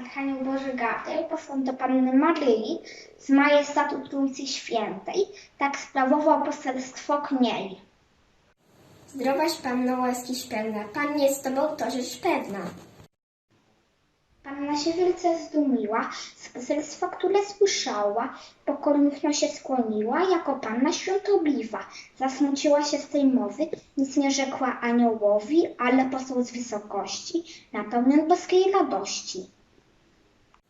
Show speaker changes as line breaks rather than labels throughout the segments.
Archanioł Boży Gabriel posłał do Panny Maryi z majestatu Trójcy Świętej, tak sprawował poselstwo k niej.
Zdrowaś Panno łaskiś pełna, Pan jest z Tobą, to rzecz pewna.
Panna się wielce zdumiła z poselstwa, które słyszała, pokornie się skłoniła, jako Panna świątobliwa. Zasmuciła się z tej mowy, nic nie rzekła aniołowi, ale posłał z wysokości, napełnion boskiej radości.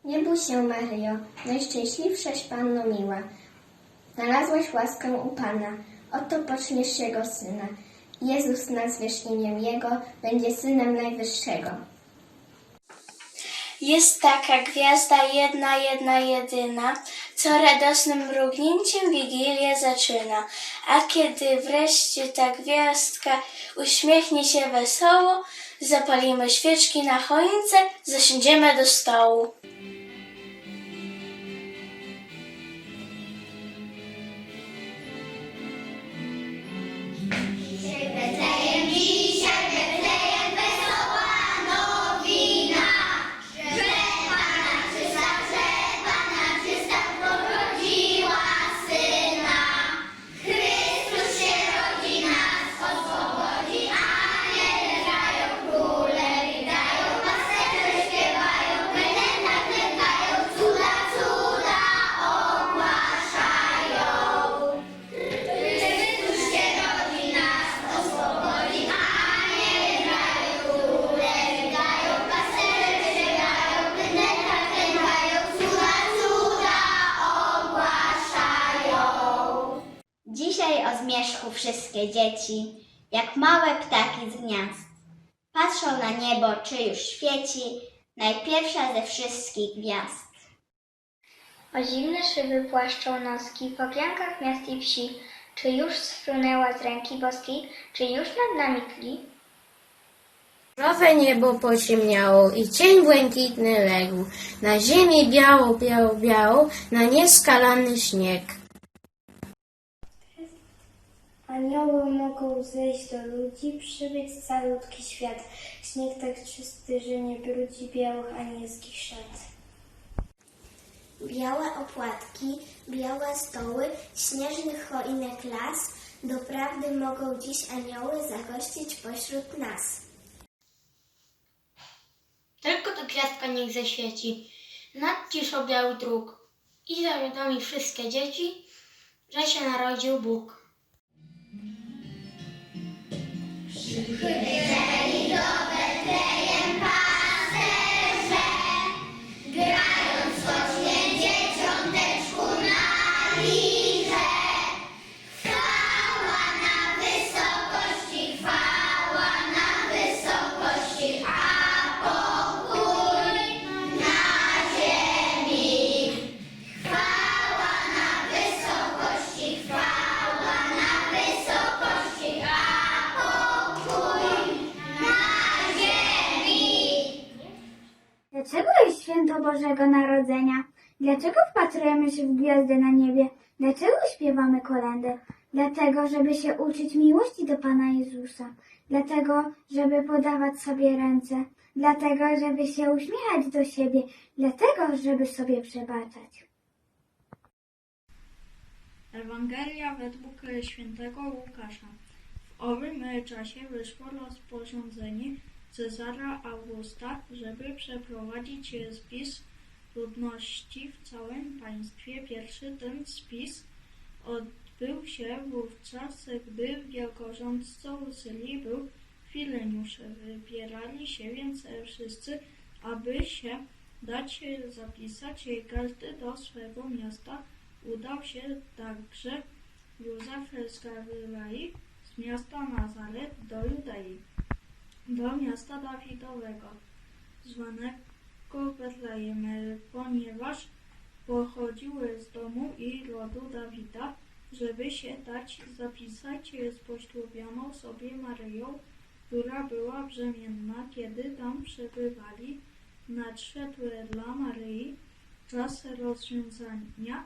Nie bój się, Maryjo, najszczęśliwszaś Panno miła. Znalazłaś łaskę u Pana, oto poczniesz Jego Syna. Jezus nazwiesz imię Jego, będzie Synem Najwyższego.
Jest taka gwiazda jedna, jedna, jedyna, co radosnym mrugnięciem Wigilię zaczyna. A kiedy wreszcie ta gwiazdka uśmiechnie się wesoło, zapalimy świeczki na choince, zasiądziemy do stołu.
Dzisiaj o zmierzchu wszystkie dzieci, jak małe ptaki z gniazd. Patrzą na niebo, czy już świeci, najpierwsza ze wszystkich gwiazd.
O zimne szyby płaszczą noski po piankach miast i wsi. Czy już sfrunęła z ręki boskiej, czy już nad nami tli?
Nowe niebo pociemniało i cień błękitny legł. Na ziemi biało, biało, biało, na nieskalany śnieg.
Anioły mogą zejść do ludzi, przybyć calutki świat. Śnieg tak czysty, że nie brudzi białych anielskich szat. Białe opłatki, białe stoły, śnieżnych choinek las, doprawdy mogą dziś anioły zagościć pośród nas.
Tylko ta gwiazdka niech zaświeci nad ciszą biały dróg i zawiadomi wszystkie dzieci, że się narodził Bóg.
Dlaczego Dlaczego wpatrujemy się w gwiazdy na niebie? Dlaczego śpiewamy kolędy? Dlatego, żeby się uczyć miłości do Pana Jezusa. Dlatego, żeby podawać sobie ręce. Dlatego, żeby się uśmiechać do siebie. Dlatego, żeby sobie przebaczać.
Ewangelia według świętego Łukasza. W owym czasie wyszło rozporządzenie Cezara Augusta, żeby przeprowadzić spis ludności w całym państwie. Pierwszy ten spis odbył się wówczas, gdy wielkorządcą Syrii był Fileniusz. Wybierali się więc wszyscy, aby się dać zapisać. Każdy do swego miasta udał się także Józef z Galilei, z miasta Nazaret do Judei, do miasta Dawidowego, zwanego Betlejem, ponieważ pochodził z domu i rodu Dawida, żeby się dać zapisać z poślubioną sobie Maryją, która była brzemienna, kiedy tam przebywali. Nadszedł dla Maryi czas rozwiązania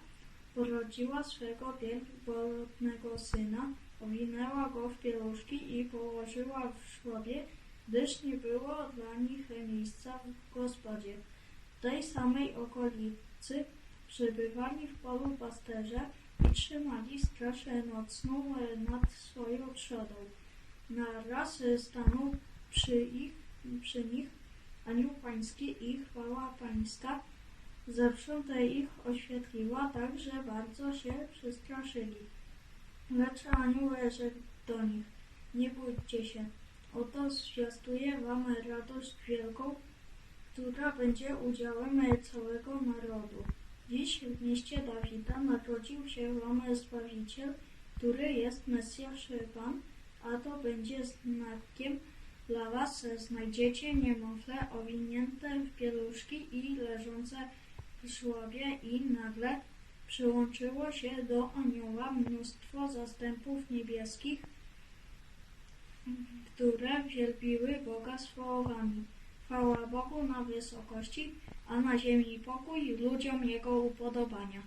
urodziła swego pierwotnego syna, owinęła go w pieluszki i położyła w żłobie, gdyż nie było dla nich miejsca w gospodzie. W tej samej okolicy przebywali w polu pasterze i trzymali straszę nocną nad swoją trzodą. Naraz stanął przy, ich, przy nich anioł pański i chwała pańska zewsząd ich oświetliła, tak że bardzo się przestraszyli. Lecz anioł rzekł do nich, nie bójcie się, oto zwiastuję wam radość wielką, która będzie udziałem całego narodu. Dziś w mieście Dawida narodził się wam Zbawiciel, który jest Mesjasz Pan, a to będzie znakiem dla was. Znajdziecie niemowlę owinięte w pieluszki i leżące w żłobie i nagle przyłączyło się do anioła mnóstwo zastępów niebieskich, które wielbiły Boga słowami. Chwała Bogu na wysokości, a na ziemi pokój ludziom Jego upodobania.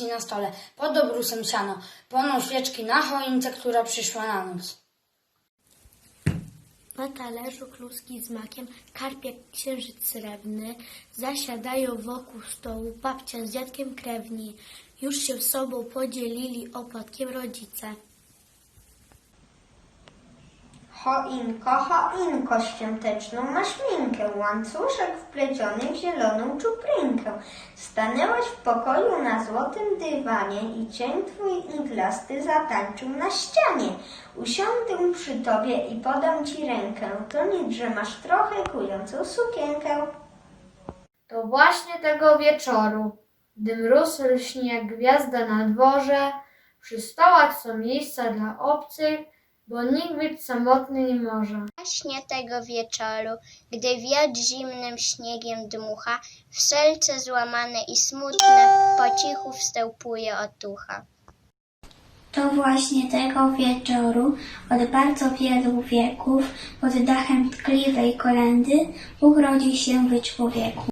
Lśni na stole, pod obrusem siano, płoną świeczki na choince, która przyszła na noc.
Na talerzu kluski z makiem, karpie księżyc srebrny, zasiadają wokół stołu babcia z dziadkiem krewni. Już się sobą podzielili opłatkiem rodzice.
Choinko, choinko świąteczną masz minkę, łańcuszek wpleciony w zieloną czuprynkę. Stanęłaś w pokoju na złotym dywanie i cień twój iglasty zatańczył na ścianie. Usiądę przy tobie i podam ci rękę, to nic, że masz trochę kującą sukienkę.
To właśnie tego wieczoru, gdy mróz lśni jak gwiazda na dworze, przy stołach są miejsca dla obcych, bo nikt być samotny nie może.
Właśnie tego wieczoru, gdy wiatr zimnym śniegiem dmucha, w serce złamane i smutne po cichu wstępuje otucha.
To właśnie tego wieczoru, od bardzo wielu wieków, pod dachem tkliwej kolendy, urodzi się wy człowieku.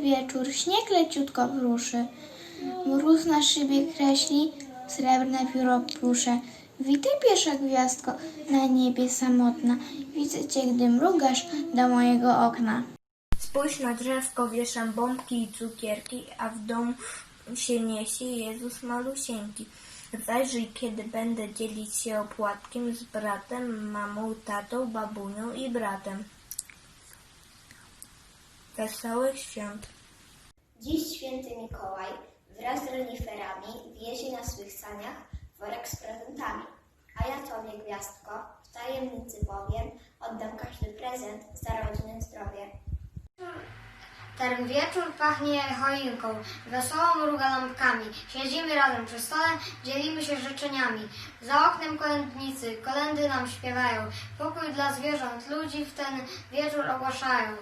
Wieczór, śnieg leciutko wruszy. Mróz na szybie kreśli, srebrne pióro prusze. Witaj pierwsza gwiazdko, na niebie samotna. Widzę cię, gdy mrugasz do mojego okna.
Spójrz na drzewko, wieszam bombki i cukierki, a w domu się niesie Jezus malusieńki. Zajrzyj, kiedy będę dzielić się opłatkiem z bratem, mamą, tatą, babunią i bratem. Wesołych świąt.
Dziś święty Mikołaj wraz z reniferami wiezie na swych saniach worek z prezentami. A ja tobie, gwiazdko, w tajemnicy powiem, oddam każdy prezent za rodzinę zdrowie.
Ten wieczór pachnie choinką, wesoło mruga lampkami. Siedzimy razem przy stole, dzielimy się życzeniami. Za oknem kolędnicy, kolendy nam śpiewają. Pokój dla zwierząt, ludzi w ten wieczór ogłaszają.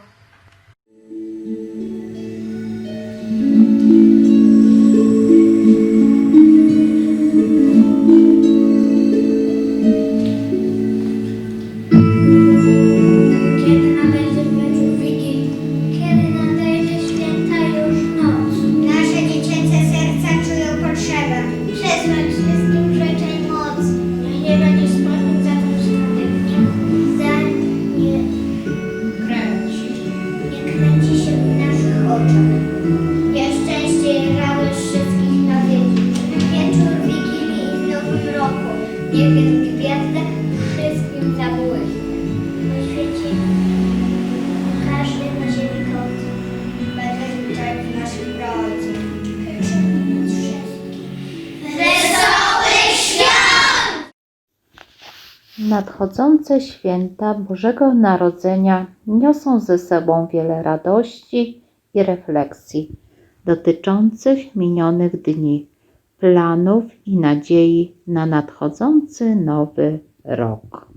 Nadchodzące święta Bożego Narodzenia niosą ze sobą wiele radości i refleksji dotyczących minionych dni, planów i nadziei na nadchodzący nowy rok.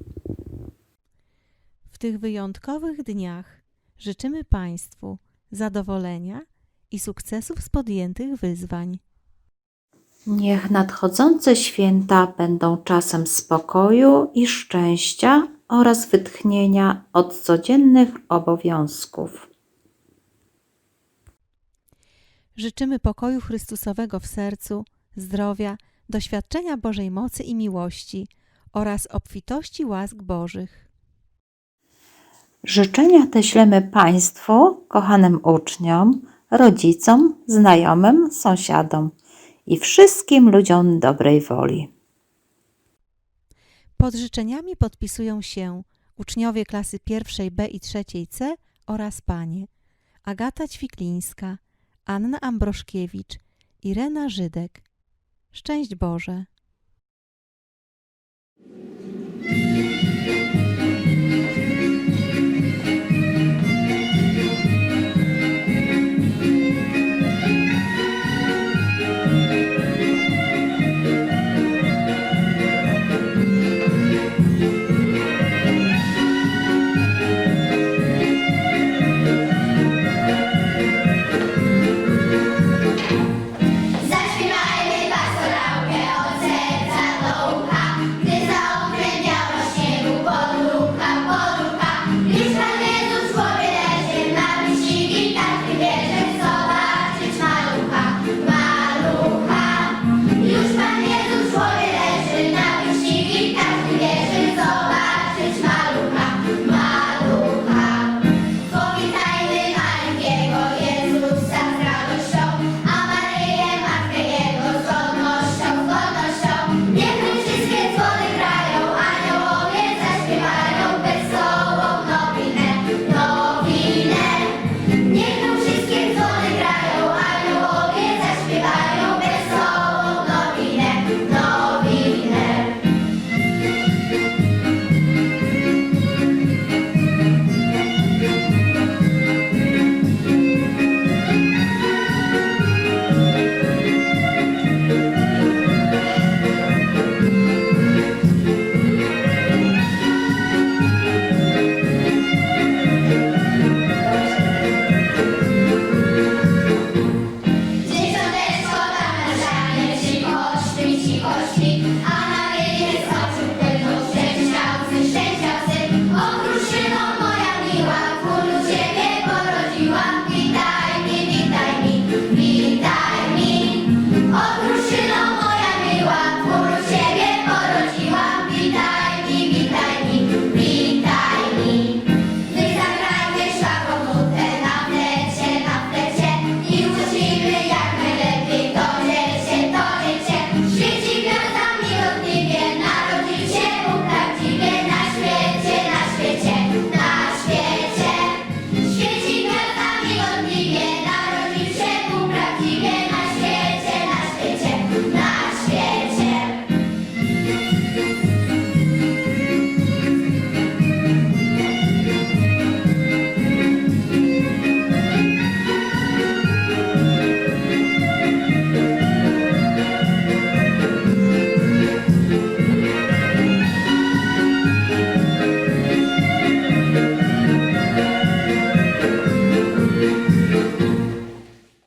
W tych wyjątkowych dniach życzymy Państwu zadowolenia i sukcesów z podjętych wyzwań.
Niech nadchodzące święta będą czasem spokoju i szczęścia oraz wytchnienia od codziennych obowiązków.
Życzymy pokoju Chrystusowego w sercu, zdrowia, doświadczenia Bożej mocy i miłości oraz obfitości łask Bożych.
Życzenia te ślemy Państwu, kochanym uczniom, rodzicom, znajomym, sąsiadom i wszystkim ludziom dobrej woli.
Pod życzeniami podpisują się uczniowie klasy pierwszej B i trzeciej C oraz panie Agata Ćwiklińska, Anna Ambroszkiewicz, Irena Żydek. Szczęść Boże!